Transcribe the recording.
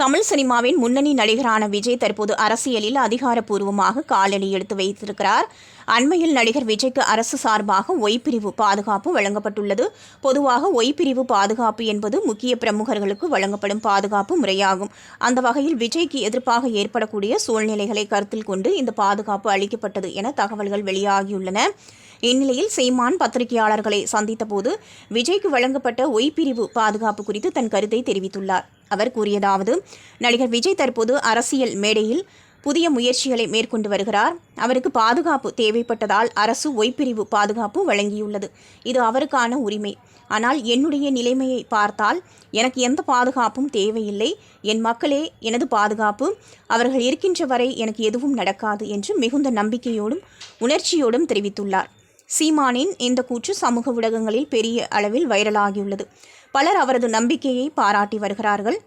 தமிழ் சினிமாவின் முன்னணி நடிகரான விஜய் தற்போது அரசியலில் அதிகாரப்பூர்வமாக காலடி எடுத்து வைத்திருக்கிறார். அண்மையில் நடிகர் விஜய்க்கு அரசு சார்பாக ஒய்பிரிவு பாதுகாப்பு வழங்கப்பட்டுள்ளது. பொதுவாக ஒய்பிரிவு பாதுகாப்பு என்பது முக்கிய பிரமுகர்களுக்கு வழங்கப்படும் பாதுகாப்பு முறையாகும். அந்த வகையில் விஜய்க்கு எதிர்ப்பாக ஏற்படக்கூடிய சூழ்நிலைகளை கருத்தில் கொண்டு இந்த பாதுகாப்பு அளிக்கப்பட்டது என தகவல்கள் வெளியாகியுள்ளன. இந்நிலையில் சீமான் பத்திரிகையாளர்களை சந்தித்தபோது விஜய்க்கு வழங்கப்பட்ட ஒய்பிரிவு பாதுகாப்பு குறித்து தன் கருத்தை தெரிவித்துள்ளார். அவர் கூறியதாவது நடிகர் விஜய் தற்போது அரசியல் மேடையில் புதிய முயற்சிகளை மேற்கொண்டு வருகிறார். அவருக்கு பாதுகாப்பு தேவைப்பட்டதால் அரசு ஒய்பிரிவு பாதுகாப்பு வழங்கியுள்ளது. இது அவருக்கான உரிமை. ஆனால் என்னுடைய நிலைமையை பார்த்தால் எனக்கு எந்த பாதுகாப்பும் தேவையில்லை. என் மக்களே எனது பாதுகாப்பு. அவர்கள் இருக்கின்ற வரை எனக்கு எதுவும் நடக்காது என்று மிகுந்த நம்பிக்கையோடும் உணர்ச்சியோடும் தெரிவித்துள்ளார். சீமானின் இந்த கூற்று சமூக ஊடகங்களில் பெரிய அளவில் வைரலாகியுள்ளது. பலர் அவரது நம்பிக்கையை பாராட்டி வருகிறார்கள்.